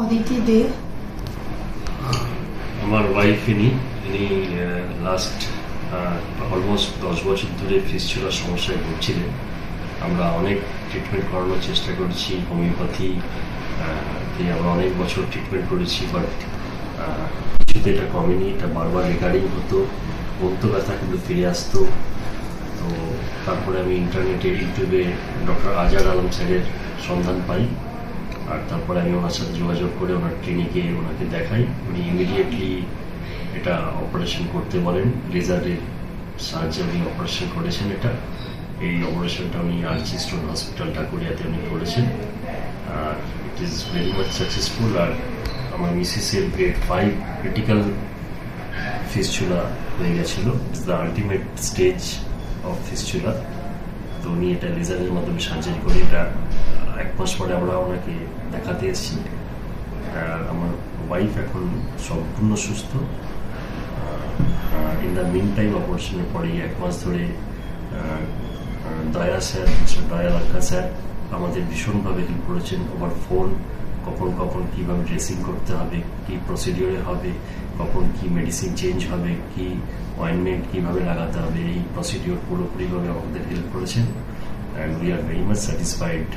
অদিতি দে আমার ওয়াইফ ইনি ইনি লাস্ট অলমোস্ট দশ বছর ধরে ফিস্চুলার সমস্যায় ভুগছিলেন। আমরা অনেক ট্রিটমেন্ট করানোর চেষ্টা করেছি হোমিওপ্যাথি দিয়ে আমরা অনেক বছর ট্রিটমেন্ট করেছি বাট কিছুতে এটা কমেনি, এটা বারবার রেকার্ডিং হতো বলতো ব্যথা কিন্তু ফিরে আসতো। তো তারপরে আমি ইন্টারনেটে ইউটিউবে ডক্টর আজাদ আলম স্যারের সন্ধান পাই। আর তারপরে আমি ওনার সাথে যোগাযোগ করে ওনার ক্লিনিকে ওনাকে দেখাই। উনি ইমিডিয়েটলি এটা অপারেশন করতে বলেন। লেজারের সাহায্যে উনি অপারেশন করেছেন এটা। এই অপারেশনটা উনি আর্চি স্টোন হসপিটাল ঢাকুরিয়াতে উনি করেছেন। আর it is very much successful আর আমার মিসিসের গ্রেড ফাইভ ক্রিটিক্যাল ফিস্চুলা হয়ে গেছিল। It's the ultimate stage of fistula তো উনি এটা লেজারের মাধ্যমে সার্জারি করে এটা এক মাস পরে আমরা ওনাকে দেখাতে এসেছি আর আমার ওয়াইফ এখন সম্পূর্ণ সুস্থ। ইন দ্য মিন টাইম অপারেশনের পরেই এক মাস ধরে দয়া স্যার দয়া লাক্কা স্যার আমাদের ভীষণভাবে হেল্প করেছেন ওভার ফোন কখন কখন কীভাবে ড্রেসিং করতে হবে, কী প্রসিডিওরে হবে, কখন কি মেডিসিন চেঞ্জ হবে, কি অয়েনমেন্ট কীভাবে লাগাতে হবে, এই প্রসিডিওর পুরোপুরিভাবে আমাদের হেল্প করেছেন। And we are very much satisfied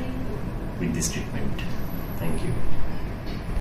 with this treatment. Thank you.